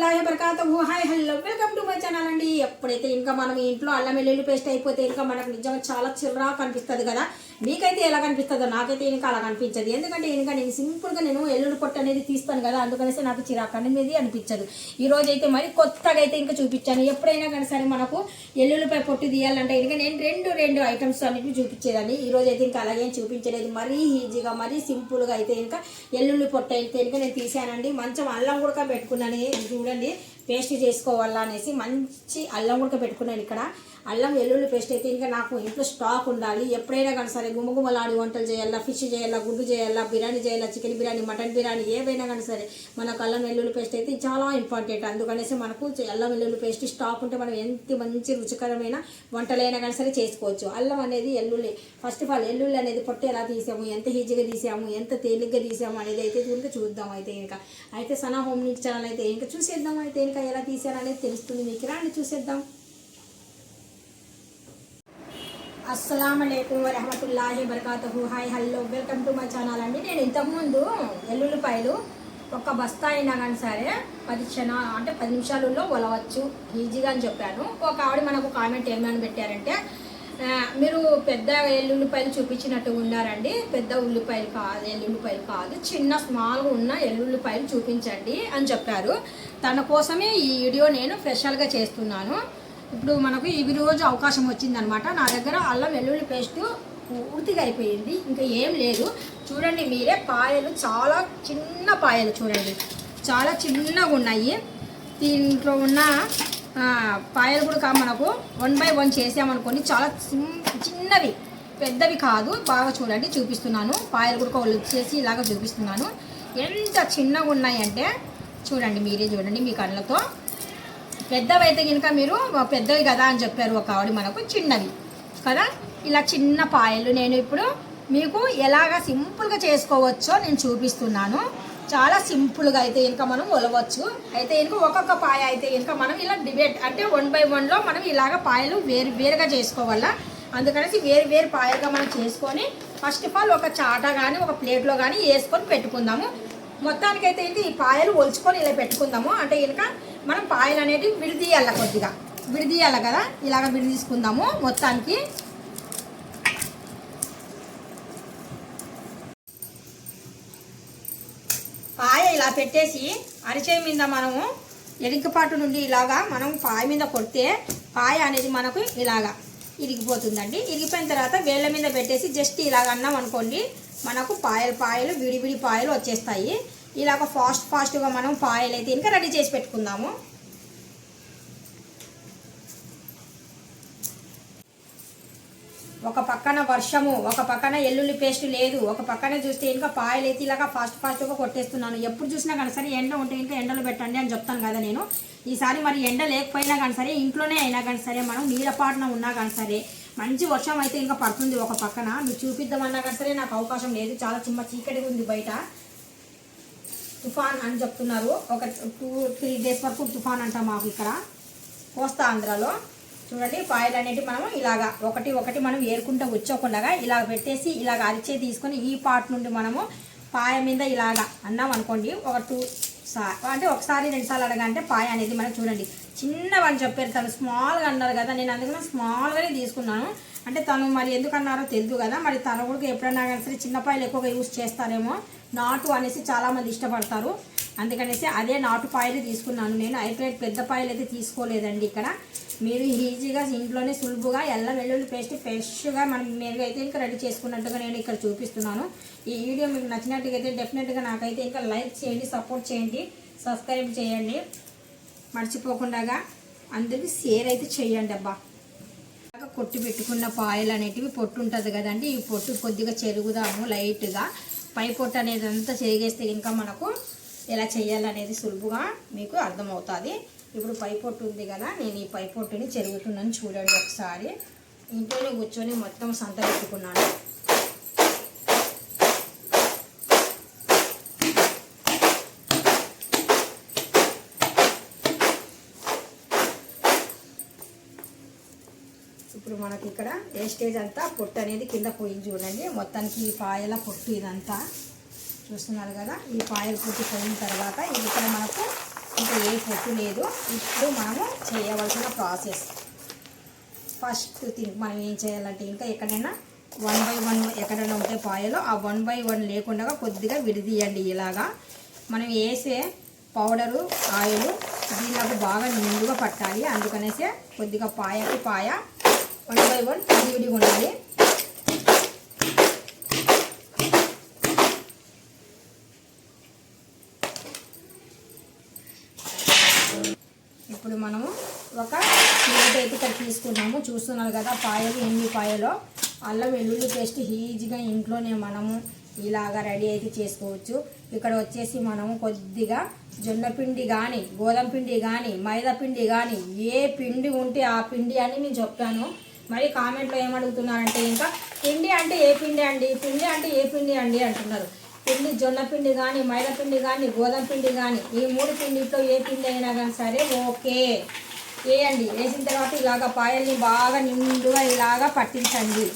రహమతుల్లాహి వబర్కాతుహు hi hello welcome to my channel అండి. ఎప్పుడైతే ఇంకా మనం ఇంట్లో అల్లం వెల్లుల్లి పేస్ట్ అయిపోతే ఇంకా మనకు నిజంగా చాలా చిరాకు అనిపిస్తుంది కదా. మీకైతే ఎలా కనిపిస్తుందో నాకైతే ఇంకా అలా కనిపించదు. ఎందుకంటే ఇంకా నేను సింపుల్గా నేను ఎల్లుడు పొట్టు అనేది తీస్తాను కదా అందుకనేసి నాకు చిరాకు అనేది అనిపించదు. ఈ అయితే మరి కొత్తగా అయితే ఇంకా చూపించాను. ఎప్పుడైనా కానీ సరే మనకు ఎల్లుల్లిపై పొట్టు తీయాలంటే ఇంకా నేను రెండు రెండు ఐటమ్స్ అన్నిటిని చూపించేదాన్ని. ఈ అయితే ఇంకా అలాగే చూపించలేదు. మరీ ఈజీగా మరీ సింపుల్గా అయితే ఇంకా ఎల్లుల్లి పొట్టు అయితే ఇంకా నేను తీసానండి మంచం అల్లం కూడా పెట్టుకున్నాను. చూడ చూడండి పేస్ట్ చేసుకోవాలా అనేసి మంచి అల్లం ఉడక పెట్టుకున్నాను ఇక్కడ. అల్లం వెల్లుల్లి పేస్ట్ అయితే ఇంకా నాకు ఇంట్లో స్టాక్ ఉండాలి. ఎప్పుడైనా కానీ సరే గుమగుమలాడి వంటలు చేయాలా ఫిష్ చేయాలా గుడ్డు చేయాలా బిర్యానీ చేయాలా చికెన్ బిర్యానీ మటన్ బిర్యానీ ఏవైనా కానీ సరే మనకు అల్లం వెల్లుల్లి పేస్ట్ అయితే చాలా ఇంపార్టెంట్. అందుకనేసి మనకు అల్లం వెల్లుల్లి పేస్ట్ స్టాక్ ఉంటే మనం ఎంత మంచి రుచికరమైన వంటలైనా కానీ సరే చేసుకోవచ్చు. అల్లం అనేది ఎల్లుల్లి ఫస్ట్ ఆఫ్ ఆల్ ఎల్లుల్లి అనేది పొట్టు ఎలా తీసాము ఎంత ఈజీగా తీసాము ఎంత తేలిగ్గా తీసాము అనేది అయితే ఇంకా చూద్దాం అయితే ఇంకా. అయితే సనా హోమ్ నీట్ ఛానల్ అయితే ఇంకా చూసేద్దాం అయితే ఇంకా ఎలా తీసాను అనేది తెలుస్తుంది. మీకు రాండి చూసేద్దాం. అస్సలం అయికం వరహమతుల్లాహి వరకాతుహు hi hello welcome to my channel అండి. నేను ఇంతకుముందు ఎల్లుల్లిపాయలు ఒక బస్తా అయినా కానీ సరే పది క్షణ అంటే పది నిమిషాలలో వలవచ్చు. ఈజీగా అని చెప్పాను. ఒక ఆవిడ మనకు కామెంట్ ఏమని పెట్టారంటే మీరు పెద్ద ఎల్లుల్లిపాయలు చూపించినట్టు ఉన్నారండి పెద్ద ఉల్లిపాయలు కాదు ఎల్లుల్లిపాయలు కాదు. చిన్న స్మాల్గా ఉన్న ఎల్లుల్లిపాయలు చూపించండి అని చెప్పారు. తన కోసమే ఈ వీడియో నేను స్పెషల్గా చేస్తున్నాను. ఇప్పుడు మనకు ఈ రోజు అవకాశం వచ్చిందనమాట. నా దగ్గర అల్లం వెల్లుల్లి పేస్ట్ పూర్తిగా అయిపోయింది. ఇంకా ఏం లేదు. చూడండి మీరే పాయలు చాలా చిన్న పాయలు చూడండి. చాలా చిన్నగా ఉన్నాయి. దీంట్లో ఉన్న పాయలు కూడా కా- మనకు వన్ బై వన్ చేసామనుకోండి చాలా చిన్నవి పెద్దవి కాదు. బాగా చూడండి చూపిస్తున్నాను. పాయలు కూడా వచ్చేసి ఇలాగ చూపిస్తున్నాను. ఎంత చిన్నగా ఉన్నాయంటే చూడండి మీరే చూడండి మీ కళ్ళతో. పెద్దవైతే కనుక మీరు పెద్దవి కదా అని చెప్పారు ఒక ఆవిడ మనకు చిన్నవి. కదా? ఇలా చిన్న పాయలు నేను ఇప్పుడు మీకు ఎలాగ సింపుల్గా చేసుకోవచ్చో నేను చూపిస్తున్నాను. చాలా సింపుల్గా అయితే ఇంకా మనం ఒలవచ్చు. అయితే ఇంకా ఒక్కొక్క పాయ అయితే ఇంకా మనం ఇలా డిబేట్ అంటే వన్ బై వన్లో మనం ఇలాగ పాయలు వేరు వేరుగా చేసుకోవాలా? అందుకనేసి వేరు వేరు పాయలుగా మనం చేసుకొని ఫస్ట్ ఆఫ్ ఆల్ ఒక చాట కానీ ఒక ప్లేట్లో కానీ వేసుకొని పెట్టుకుందాము. మొత్తానికైతే ఏంటి? ఈ పాయలు ఒలుచుకొని ఇలా పెట్టుకుందాము. అంటే ఇంకా మనం పాయలు అనేది విడిదీయాల కొద్దిగా. విడిదీయాల కదా? ఇలాగ విడిదీసుకుందాము మొత్తానికి. పాయ ఇలా పెట్టేసి అరిచే మీద మనము ఎరికపాటు నుండి ఇలాగా మనం పాయ మీద కొడితే పాయ అనేది మనకు ఇలాగా ఇరిగిపోతుందండి. ఇరిగిపోయిన తర్వాత వేళ్ళ మీద పెట్టేసి జస్ట్ ఇలాగ అన్నాం అనుకోండి మనకు పాయలు పాయలు విడివిడి పాయలు వచ్చేస్తాయి. ఇలాగ ఫాస్ట్ ఫాస్ట్గా మనం పాయలు అయితే ఇంకా రెడీ చేసి పెట్టుకుందాము. ఒక పక్కన వర్షము ఒక పక్కన ఎల్లుల్లి పేస్ట్ లేదు ఒక పక్కన చూస్తే ఇంకా పాయలు అయితే ఇలాగా ఫాస్ట్ ఫాస్ట్గా కొట్టేస్తున్నాను. ఎప్పుడు చూసినా కానీ సరే ఎండ ఉంటే ఇంకా ఎండలో పెట్టండి అని చెప్తాను కదా నేను. ఈసారి మరి ఎండ లేకపోయినా కానీ సరే ఇంట్లోనే అయినా కానీ సరే మనం నీళ్ళపాటున ఉన్నా కానీ సరే మంచి వర్షం అయితే ఇంకా పడుతుంది ఒక పక్కన. మీరు చూపిద్దామన్నా కానీ సరే నాకు అవకాశం లేదు. చాలా చిమ్మ చీకటిగా ఉంది బయట. తుఫాన్ అని చెప్తున్నారు. ఒక టూ త్రీ డేస్ వరకు తుఫాన్ అంట మాకు ఇక్కడ కోస్తా ఆంధ్రాలో. చూడండి పాయలు అనేవి మనం ఇలాగా ఒకటి ఒకటి మనం ఏరుకుంటూ వచ్చోకుండా ఇలా పెట్టేసి ఇలాగ అరిచే తీసుకొని ఈ పార్ట్ నుండి మనము పాయ మీద ఇలాగా అన్నాం అనుకోండి ఒక టూ అంటే ఒకసారి రెండుసార్లు అడగంటే పాయ అనేది మనం చూడండి చిన్నవని చెప్పారు తను స్మాల్గా అన్నారు కదా నేను అందుకని స్మాల్గానే తీసుకున్నాను. అంటే తను మరి ఎందుకన్నారో తెలియదు కదా మరి తను కూడా ఎప్పుడన్నా కానీ సరే చిన్న పాయలు ఎక్కువగా యూస్ చేస్తారేమో నాటు అనేసి చాలామంది ఇష్టపడతారు. అందుకనేసి అదే నాటు పాయలు తీసుకున్నాను నేను. హైబ్రిడ్ పెద్ద పాయలు అయితే తీసుకోలేదండి ఇక్కడ. మీరు ఈజీగా ఇంట్లోనే సులువుగా ఎల్లం వెల్లుల్లి పేస్ట్ ఫ్రెష్గా మనం మీరు అయితే ఇంకా రెడీ చేసుకున్నట్టుగా నేను ఇక్కడ చూపిస్తున్నాను. ఈ వీడియో మీకు నచ్చినట్టుగా అయితే డెఫినెట్గా నాకైతే ఇంకా లైక్ చేయండి సపోర్ట్ చేయండి సబ్స్క్రైబ్ చేయండి. మర్చిపోకుండా అందరికీ షేర్ అయితే చేయండి అబ్బా. బాగా పెట్టుకున్న పాయలు అనేటివి పొట్టు ఉంటుంది కదండి. ఈ పొట్టు కొద్దిగా చెరుగుదాము లైట్గా. పై పొట్టు అనేది అంతా చేగేస్తే ఇంకా మనకు ఎలా చేయాలనేది సులువుగా మీకు అర్థమవుతుంది. ఇప్పుడు పై పొట్టు ఉంది కదా నేను ఈ పై పొట్టుని చెరుగుతున్నాను చూడండి ఒకసారి. ఇంట్లోనే కూర్చొని మొత్తం సంత పెట్టుకున్నాను. ఇప్పుడు మనకి ఇక్కడ వేస్టేజ్ అంతా పొట్టు అనేది కింద పోయింది చూడండి. మొత్తానికి ఈ పాయల పొట్టు ఇదంతా చూస్తున్నారు కదా. ఈ పాయల పొట్టు పోయిన తర్వాత ఇది ఇక్కడ మనకు ఇంకా ఏ పొట్టు లేదు. ఇప్పుడు మనము చేయవలసిన ప్రాసెస్. ఫస్ట్ థింగ్ మనం ఏం చేయాలంటే ఇంకా ఎక్కడైనా వన్ బై వన్ ఎక్కడైనా ఉంటే పాయలు ఆ వన్ బై వన్ లేకుండా కొద్దిగా విడిదీయండి ఇలాగా. మనం వేసే పౌడరు ఆయిల్ దీనికి బాగా నిండుగా పట్టాలి. అందుకనేసి కొద్దిగా పాయకి పాయ వన్ బై వన్ విడివిడిగా ఉండాలి ఇప్పుడు మనము ఒక ప్లేట్ అయితే ఇక్కడ తీసుకున్నాము చూస్తున్నారు కదా పాయలు ఎన్ని పాయలో? అల్లం వెల్లుల్లి పేస్ట్ ఈజీగా ఇంట్లోనే మనము ఇలాగా రెడీ అయితే చేసుకోవచ్చు. ఇక్కడ వచ్చేసి మనము కొద్దిగా జొన్న పిండి కానీ గోధుమ పిండి కానీ మైదా పిండి కానీ ఏ పిండి ఉంటే ఆ పిండి అని నేను చెప్పాను మరి కామెంట్లో ఏమడుగుతున్నారంటే ఇంకా పిండి అంటే ఏ పిండి అండి? పిండి అంటే ఏ పిండి అండి అంటున్నారు. పిండి జొన్న పిండి కానీ మైదా పిండి కానీ గోధుమ పిండి కానీ ఈ మూడు పిండితో ఏ పిండి అయినా కానీ సరే ఓకే. వేయండి వేసిన తర్వాత ఇలాగ పాయల్ని బాగా నిండుగా ఇలాగా పట్టించండి.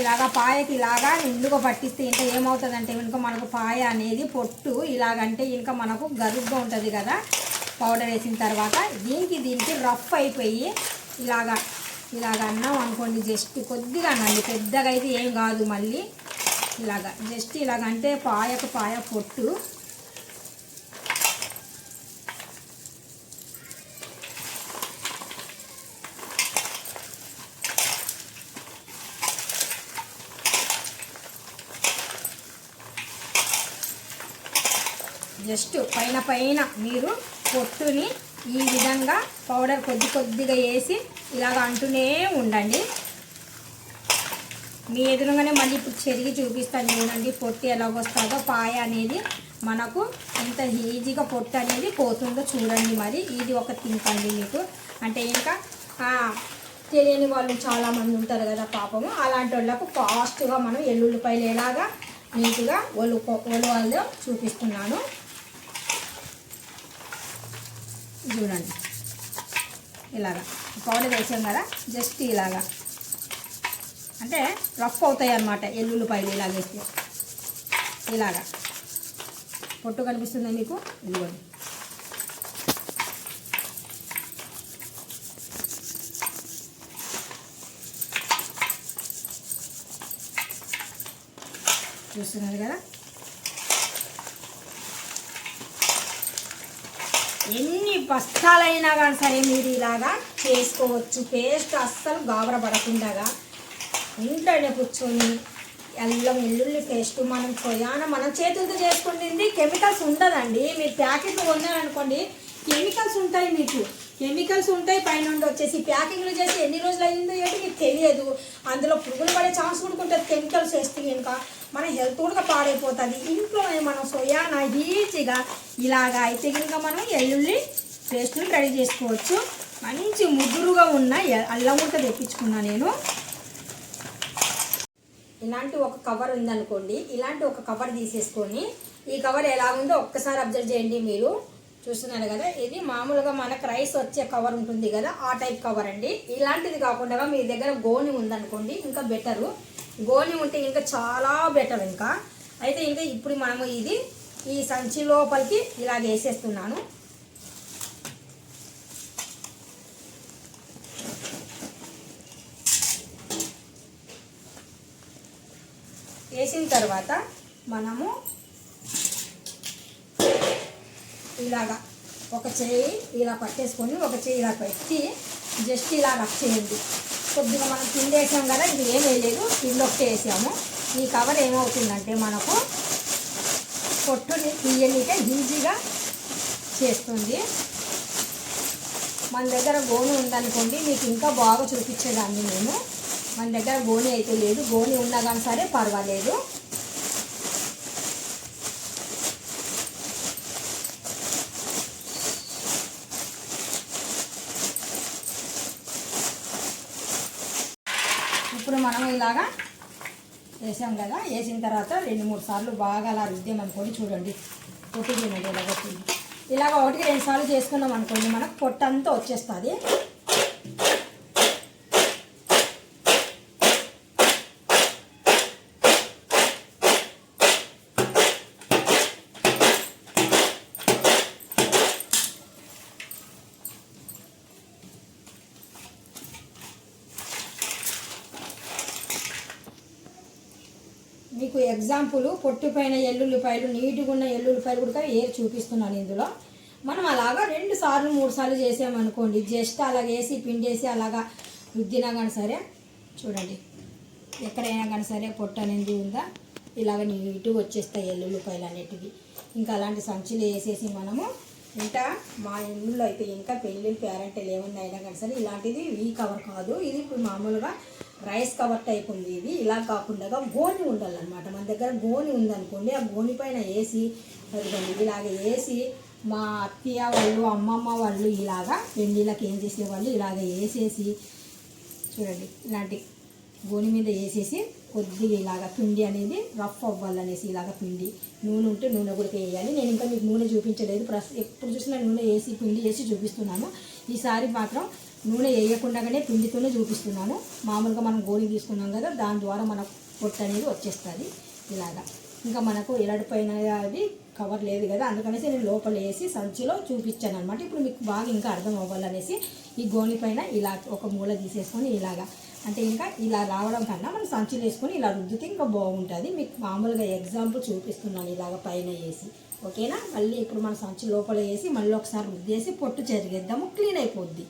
ఇలాగ పాయకి ఇలాగా నిండుగా పట్టిస్తే ఇంకా ఏమవుతుందంటే వెనుక మనకు పాయ అనేది పొట్టు ఇలాగంటే ఇంకా మనకు గరుగ్గా ఉంటుంది కదా. పౌడర్ వేసిన తర్వాత దీనికి దీనికి రఫ్ అయిపోయి ఇలాగా ఇలాగ అన్నాం అనుకోండి జస్ట్ కొద్దిగా అనండి పెద్దగా అయితే ఏం కాదు మళ్ళీ. ఇలాగా జస్ట్ ఇలాగ అంటే పాయకు పాయ పొట్టు. జస్ట్ పైన పైన మీరు పొట్టుని ఈ విధంగా పౌడర్ కొద్ది కొద్దిగా వేసి ఇలాగ అంటూనే ఉండండి. మీ ఎదురుగానే మళ్ళీ ఇప్పుడు చెరిగి చూపిస్తాను చూడండి పొట్టి ఎలా వస్తుందో. పాయ అనేది మనకు ఎంత ఈజీగా పొట్టు అనేది పోతుందో చూడండి మరి. ఇది ఒక థింక్ మీకు. అంటే ఇంకా తెలియని వాళ్ళు చాలామంది ఉంటారు కదా పాపము. అలాంటి వాళ్ళకు ఫాస్ట్గా మనం ఎల్లుల్లిపాయలు ఎలాగా నీట్గా ఒలు ఒలు చూపిస్తున్నాను. చూడండి. ఇలాగా. పౌడర్ వేసాం కదా జస్ట్ ఇలాగా. అంటే రఫ్ అవుతాయి అన్నమాట ఎల్లుల్లిపాయలు ఇలాగేస్తే ఇలాగా. పొట్టు కనిపిస్తుందా మీకు? ఇదిగోండి. చూస్తున్నారు కదా? ఎన్ని బస్తాలైనా కానీ సరే మీరు ఇలాగా చేసుకోవచ్చు. పేస్ట్ అస్సలు గాబర పడకుండా ఇంట్లోనే కూర్చొని అల్లం వెల్లుల్లి పేస్ట్ మనం కొయాన మనం చేతులతో చేసుకుంటుంది. కెమికల్స్ ఉండదండి. మీరు ప్యాకెట్లు కొన్నారనుకోండి కెమికల్స్ ఉంటాయి మీకు. కెమికల్స్ ఉంటాయి పైన వచ్చేసి ప్యాకింగ్లు చేసి ఎన్ని రోజులు అయిందో ఏంటి మీకు తెలియదు. అందులో పురుగులు పడే ఛాన్స్ కూడా ఉంటుంది. కెమికల్స్ వేస్తే కనుక మన హెల్త్ కూడా పాడైపోతుంది. ఇంట్లోనే మనం సోయాన ఈజీగా ఇలాగా అయితే కనుక మనం ఎల్లుల్లి పేస్ట్ని రెడీ చేసుకోవచ్చు. మంచి ముదురుగా ఉన్న అల్లం ముట్ట తెప్పించుకున్నా నేను. ఇలాంటి ఒక కవర్ ఉందనుకోండి ఇలాంటి ఒక కవర్ తీసేసుకొని ఈ కవర్ ఎలా ఉందో ఒక్కసారి అబ్జర్వ్ చేయండి మీరు. చూస్తున్నారు కదా ఇది మామూలుగా మనకు రైస్ వచ్చే కవర్ ఉంటుంది కదా ఆ టైప్ కవర్ అండి. ఇలాంటిది కాకుండా మీ దగ్గర గోని ఉందనుకోండి ఇంకా బెటరు గోని ఉంటే ఇంకా చాలా బెటర్ ఇంకా. అయితే ఇంకా ఇప్పుడు మనము ఇది ఈ సంచి లోపలికి ఇలా వేసేస్తున్నాను. వేసిన తర్వాత మనము ఇలాగా ఒక చేయి ఇలా పట్టేసుకొని ఒక చేయి ఇలా పెట్టి జస్ట్ ఇలా రఫ్ చేయండి. కొద్దిగా మనం కింద వేసాం కదా ఇది ఏం వేయలేదు కింద ఒకటి వేసాము. ఈ కవర్ ఏమవుతుందంటే మనకు పొట్టుని తీయనికే ఈజీగా చేస్తుంది. మన దగ్గర గోని ఉందనుకోండి మీకు ఇంకా బాగా చూపించేదాన్ని నేను. మన దగ్గర గోని అయితే లేదు గోని ఉన్నా కానీ సరే పర్వాలేదు ఇప్పుడు మనం ఇలాగా వేసాం కదా వేసిన తర్వాత రెండు మూడు సార్లు బాగా అలా రుద్దామనుకోండి చూడండి. పొట్టు తినది ఇలా ఇలాగ ఒకటికి రెండు సార్లు చేసుకున్నాం అనుకోండి మనకు పొట్టంతా వచ్చేస్తుంది. మీకు ఎగ్జాంపుల్ పొట్టు పైన ఎల్లుల్లిపాయలు నీట్గా ఉన్న ఎల్లుల్లిపాయలు కూడా ఏరి చూపిస్తున్నాను ఇందులో. మనం అలాగా రెండు సార్లు మూడు సార్లు చేసామనుకోండి జస్ట్ అలాగ వేసి పిండేసి అలాగా రుద్దినా కానీ సరే చూడండి. ఎక్కడైనా కానీ సరే పొట్టు అనేది ఉందా? ఇలాగ నీట్గా వచ్చేస్తాయి ఎల్లుల్లిపాయలు అనేటివి ఇంకా అలాంటి సంచులు వేసేసి మనము ఇంకా మా ఇంట్లో అయితే ఇంకా పెళ్ళిళ్ళు పేరెంట్లు ఏమన్నా అయినా కానీ సరే ఇలాంటిది ఈ కవర్ కాదు. ఇది ఇప్పుడు మామూలుగా రైస్ కవర్ టైప్ ఉంది ఇది. ఇలా కాకుండా గోని ఉండాలన్నమాట. మన దగ్గర గోని ఉందనుకోండి ఆ గోని పైన వేసి అదిగోండి ఇలాగ వేసి మా అత్తయ్య వాళ్ళు అమ్మమ్మ వాళ్ళు ఇలాగా పెళ్ళిళ్ళకి ఏం చేసేవాళ్ళు? ఇలాగ వేసేసి చూడండి ఇలాంటి గోని మీద వేసేసి కొద్దిగా ఇలాగ పిండి అనేది రఫ్ అవ్వాలనేసి ఇలాగ పిండి. నూనె ఉంటే నూనె కూడా వేయాలి. నేను ఇంకా మీకు నూనె చూపించలేదు. ప్రస్ ఎప్పుడు చూసినా నూనె వేసి పిండి వేసి చూపిస్తున్నాను. ఈసారి మాత్రం నూనె వేయకుండానే పిండితోనే చూపిస్తున్నాను. మామూలుగా మనం గోని తీసుకున్నాం కదా దాని ద్వారా మన పొట్టు అనేది వచ్చేస్తుంది. ఇలాగా. ఇంకా మనకు ఎలాడిపోయిన అది కవర్ లేదు కదా అందుకనేసి నేను లోపల వేసి సంచిలో చూపించాను అనమాట ఇప్పుడు మీకు బాగా ఇంకా అర్థం అవ్వాలనేసి ఈ గోని పైన ఇలా ఒక మూల తీసేసుకొని ఇలాగా. అంటే ఇంకా ఇలా రావడం కన్నా మనం సంచులు వేసుకొని ఇలా రుద్దితే ఇంకా బాగుంటుంది. మీకు మామూలుగా ఎగ్జాంపుల్ చూపిస్తున్నాను ఇలాగ పైన వేసి. ఓకేనా? మళ్ళీ ఇప్పుడు మన సంచి లోపల వేసి మళ్ళీ ఒకసారి రుద్దేసి పొట్టు చెరిగేద్దాము. క్లీన్ అయిపోద్ది.